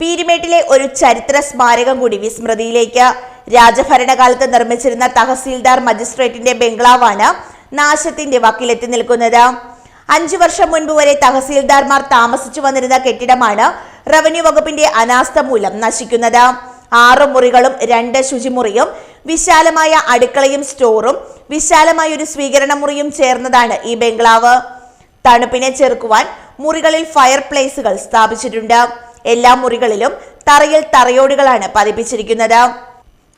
പീരിമേട്ടിലെ ഒരു ചരിത്ര സ്മാരകം കൂടി വിസ്മൃതിയിലേക്ക്. രാജഭരണകാലത്ത് നിർമ്മിച്ചിരുന്ന തഹസീൽദാർ മജിസ്ട്രേറ്റിന്റെ ബംഗ്ലാവാണ് നാശത്തിന്റെ വക്കിലെത്തി നിൽക്കുന്നത്. അഞ്ചു വർഷം മുൻപ് വരെ തഹസീൽദാർമാർ താമസിച്ചു വന്നിരുന്ന കെട്ടിടമാണ് റവന്യൂ വകുപ്പിന്റെ അനാസ്ഥ മൂലം നശിക്കുന്നത്. ആറ് മുറികളും രണ്ട് ശുചിമുറിയും വിശാലമായ അടുക്കളയും സ്റ്റോറും വിശാലമായ ഒരു സ്വീകരണ മുറിയും ചേർന്നതാണ് ഈ ബംഗ്ലാവ്. തണുപ്പിനെ ചെറുക്കുവാൻ മുറികളിൽ ഫയർ പ്ലേസുകൾ സ്ഥാപിച്ചിട്ടുണ്ട്. എല്ലാ മുറികളിലും തറയിൽ തറയോടുകളാണ് പതിപ്പിച്ചിരിക്കുന്നത്.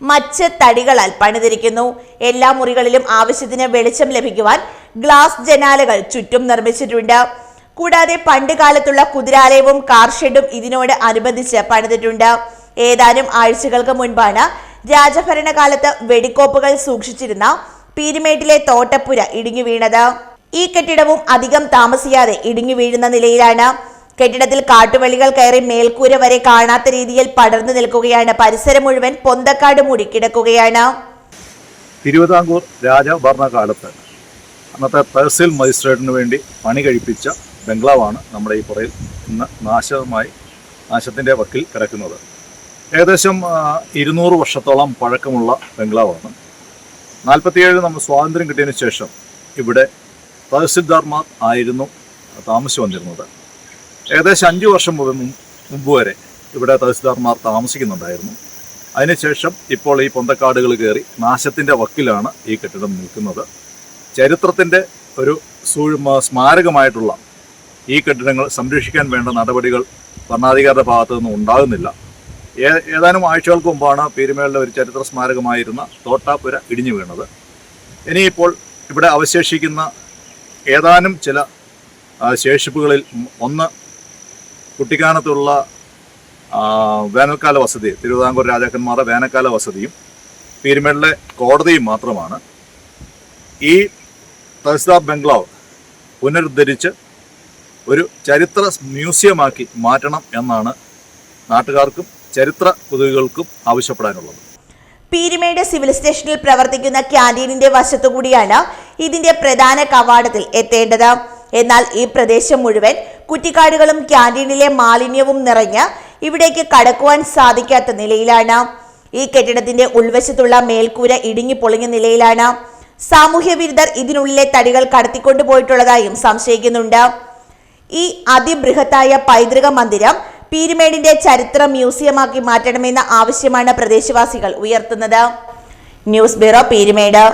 മച്ച് തടികളാൽ പണിതിരിക്കുന്നു. എല്ലാ മുറികളിലും ആവശ്യത്തിന് വെളിച്ചം ലഭിക്കുവാൻ ഗ്ലാസ് ജനാലകൾ ചുറ്റും നിർമ്മിച്ചിട്ടുണ്ട്. കൂടാതെ പണ്ട് കാലത്തുള്ള കുതിരാലയവും കാർഷെഡും ഇതിനോട് അനുബന്ധിച്ച് പണിതിട്ടുണ്ട്. ഏതാനും ആഴ്ചകൾക്ക് മുൻപാണ് രാജഭരണകാലത്ത് വെടിക്കോപ്പുകൾ സൂക്ഷിച്ചിരുന്ന പീരുമേട്ടിലെ തോട്ടപ്പുര ഇടിഞ്ഞു വീണത്. ഈ കെട്ടിടവും അധികം താമസിയാതെ ഇടിഞ്ഞു വീഴുന്ന നിലയിലാണ് കെട്ടിടത്തിൽ കാട്ടുവള്ളികൾ കയറി മേൽക്കൂര വരെ കാണാത്ത രീതിയിൽ പടർന്നു നിൽക്കുകയാണ്. പരിസരം മുഴുവൻ പൊന്തക്കാട് മുടിക്കിടക്കുകയാണ് തിരുവിതാംകൂർ രാജഭരണകാലത്ത് അന്നത്തെ തഹസിൽ മജിസ്ട്രേറ്റിന് വേണ്ടി പണി കഴിപ്പിച്ച ബംഗ്ലാവാണ് നമ്മുടെ ഈ പുറയിൽ ഇന്ന് നാശമായി നാശത്തിന്റെ വക്കിൽ കിടക്കുന്നത്. ഏകദേശം ഇരുന്നൂറ് വർഷത്തോളം പഴക്കമുള്ള ബംഗ്ലാവാണ്. നാൽപ്പത്തിയേഴ് നമ്മൾ സ്വാതന്ത്ര്യം കിട്ടിയതിന് ശേഷം ഇവിടെ തഹസിൽദാർമാർ ആയിരുന്നു താമസിച്ചു വന്നിരുന്നത്. ഏകദേശം അഞ്ച് വർഷം മുതൽ മുമ്പ് വരെ ഇവിടെ തഹസിൽദാർമാർ താമസിക്കുന്നുണ്ടായിരുന്നു. അതിനുശേഷം ഇപ്പോൾ ഈ പൊന്തക്കാടുകൾ കയറി നാശത്തിന്റെ വക്കിലാണ് ഈ കെട്ടിടം നിൽക്കുന്നത്. ചരിത്രത്തിന്റെ ഒരു സൂ- സ്മാരകമായിട്ടുള്ള ഈ കെട്ടിടങ്ങൾ സംരക്ഷിക്കാൻ വേണ്ട നടപടികൾ ഭരണാധികാരിയുടെ ഭാഗത്തു നിന്നും ഉണ്ടാകുന്നില്ല. ഏതാനും ആഴ്ചകൾക്ക് മുമ്പാണ് പീരുമേളിലെ ഒരു ചരിത്ര സ്മാരകമായിരുന്ന തോട്ടാപ്പുര ഇടിഞ്ഞു വീണത്. ഇനിയിപ്പോൾ ഇവിടെ അവശേഷിക്കുന്ന ഏതാനും ചില ശേഷിപ്പുകളിൽ ഒന്ന് കുട്ടിക്കാനത്തുള്ള വേനൽക്കാല വസതി തിരുവിതാംകൂർ രാജാക്കന്മാരുടെ വേനൽക്കാല വസതിയും പീരുമേടിലെ കോടതിയും മാത്രമാണ്. ഈ തഹസിൽദാർ ബംഗ്ലാവ് പുനരുദ്ധരിച്ച് ഒരു ചരിത്ര മ്യൂസിയമാക്കി മാറ്റണം എന്നാണ് നാട്ടുകാർക്കും ചരിത്ര കൊതുകുകൾക്കും ആവശ്യപ്പെടാനുള്ളത്. പീരുമേട് സിവിൽ സ്റ്റേഷനിൽ പ്രവർത്തിക്കുന്ന ക്യാന്റീനിന്റെ വശത്തുകൂടിയാണ് ഇതിന്റെ പ്രധാന കവാടത്തിൽ എത്തേണ്ടത്. എന്നാൽ ഈ പ്രദേശം മുഴുവൻ കുറ്റിക്കാടുകളും ക്യാന്റീനിലെ മാലിന്യവും നിറഞ്ഞ് ഇവിടേക്ക് കടക്കുവാൻ സാധിക്കാത്ത നിലയിലാണ്. ഈ കെട്ടിടത്തിന്റെ ഉൾവശത്തുള്ള മേൽക്കൂര ഇടുങ്ങി പൊളിഞ്ഞ നിലയിലാണ്. സാമൂഹ്യ വിരുദ്ധർ ഇതിനുള്ളിലെ തടികൾ കടത്തിക്കൊണ്ടുപോയിട്ടുള്ളതായും സംശയിക്കുന്നുണ്ട്. ഈ അതിബൃഹത്തായ പൈതൃക മന്ദിരം പീരുമേടിന്റെ ചരിത്ര മ്യൂസിയമാക്കി മാറ്റണമെന്ന ആവശ്യമാണ് പ്രദേശവാസികൾ ഉയർത്തുന്നത്. News bureau Peermade.